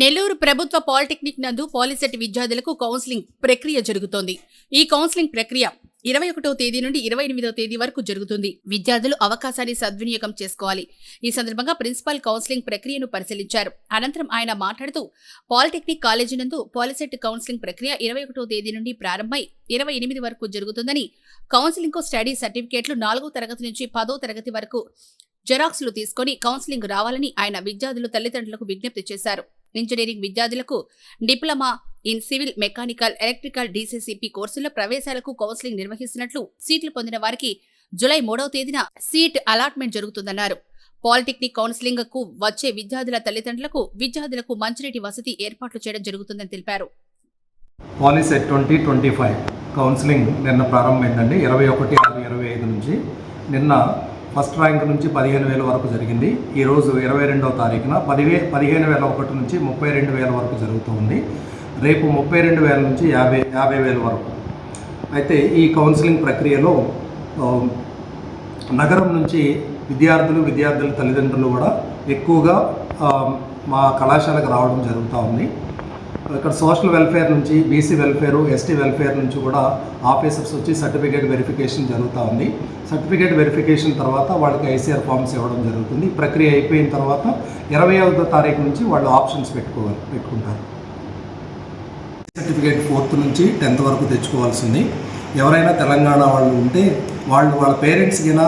నెల్లూరు ప్రభుత్వ పాలిటెక్నిక్ నందు పాలిసెట్ విద్యార్థులకు కౌన్సిలింగ్ ప్రక్రియ జరుగుతోంది. ఈ కౌన్సిలింగ్ ప్రక్రియ ఇరవై ఒకటో తేదీ నుండి ఇరవై ఎనిమిదో తేదీ వరకు జరుగుతుంది. విద్యార్థులు అవకాశాన్ని సద్వినియోగం చేసుకోవాలి. ఈ సందర్భంగా ప్రిన్సిపాల్ కౌన్సిలింగ్ ప్రక్రియను పరిశీలించారు. అనంతరం ఆయన మాట్లాడుతూ పాలిటెక్నిక్ కాలేజీ నందు పాలిసెట్ కౌన్సిలింగ్ ప్రక్రియ ఇరవై ఒకటో తేదీ నుండి ప్రారంభమై ఇరవై ఎనిమిది వరకు జరుగుతుందని కౌన్సిలింగ్కు స్టడీ సర్టిఫికేట్లు నాలుగో తరగతి నుంచి పదో తరగతి వరకు జెరాక్స్లు తీసుకొని కౌన్సిలింగ్ రావాలని ఆయన విద్యార్థులు తల్లిదండ్రులకు విజ్ఞప్తి చేశారు. ఇంజనీరింగ్ విద్యార్థులకు diploma in civil mechanical electrical DCCP కోర్సుల ప్రవేశాలకు కౌన్సిలింగ్ నిర్వహిస్తున్నట్లు సీట్లు పొందిన వారికి జులై మూడవ తేదీన సీట్ అలాట్మెంట్ జరుగుతుందన్నారు. పాలిటెక్నిక్ కౌన్సిలింగ్కు వచ్చే విద్యార్థుల తల్లిదండ్రులకు విద్యార్థులకు మంచినీటి వసతి ఏర్పాట్లు చేయడం జరుగుతుందని తెలిపారు. POLYCET twenty twenty five counselling నిన్న ప్రారంభమైందండి. ఇరవై ఒకటి ఆరు ఇరవై ఐదు నుంచి నిన్న ఫస్ట్ ర్యాంక్ నుంచి పదిహేను వేల వరకు జరిగింది. ఈరోజు ఇరవై రెండవ తారీఖున పదివే పదిహేను వేల ఒకటి నుంచి ముప్పై రెండు వేల వరకు జరుగుతూ ఉంది. రేపు ముప్పై రెండు వేల నుంచి యాభై యాభై వేల వరకు. అయితే ఈ కౌన్సిలింగ్ ప్రక్రియలో నగరం నుంచి విద్యార్థులు విద్యార్థుల తల్లిదండ్రులు కూడా ఎక్కువగా మా కళాశాలకు రావడం జరుగుతూ ఉంది. ఇక్కడ సోషల్ వెల్ఫేర్ నుంచి బీసీ వెల్ఫేర్ ఎస్టీ వెల్ఫేర్ నుంచి కూడా ఆఫీసర్స్ వచ్చి సర్టిఫికేట్ వెరిఫికేషన్ జరుగుతూ ఉంది. సర్టిఫికేట్ వెరిఫికేషన్ తర్వాత వాళ్ళకి ఐసీఆర్ ఫామ్స్ ఇవ్వడం జరుగుతుంది. ప్రక్రియ అయిపోయిన తర్వాత ఇరవై ఐదో తారీఖు నుంచి వాళ్ళు ఆప్షన్స్ పెట్టుకోవాలి పెట్టుకుంటారు. సర్టిఫికేట్ ఫోర్త్ నుంచి టెన్త్ వరకు తెచ్చుకోవాల్సింది. ఎవరైనా తెలంగాణ వాళ్ళు ఉంటే వాళ్ళు వాళ్ళ పేరెంట్స్ అయినా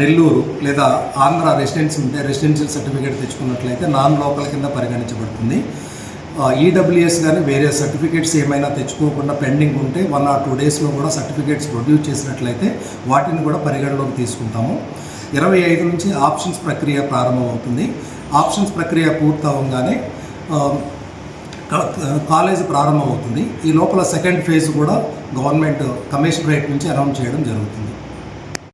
నెల్లూరు లేదా ఆంధ్ర రెసిడెన్స్ ఉంటే రెసిడెన్షియల్ సర్టిఫికేట్ తెచ్చుకున్నట్లయితే నాన్ లోకల్ కింద పరిగణించబడుతుంది. ఈడబ్ల్యూఎస్ కానీ వేరే సర్టిఫికేట్స్ ఏమైనా తెచ్చుకోకుండా పెండింగ్ ఉంటే వన్ ఆర్ టూ డేస్లో కూడా సర్టిఫికేట్స్ ప్రొడ్యూస్ చేసినట్లయితే వాటిని కూడా పరిగణలోకి తీసుకుంటాము. ఇరవై ఐదు నుంచి ఆప్షన్స్ ప్రక్రియ ప్రారంభమవుతుంది. ఆప్షన్స్ ప్రక్రియ పూర్తవగానే కాలేజ్ ప్రారంభమవుతుంది. ఈ లోపల సెకండ్ ఫేజ్ కూడా గవర్నమెంట్ కమిషనరేట్ నుంచి అనౌన్స్ చేయడం జరుగుతుంది.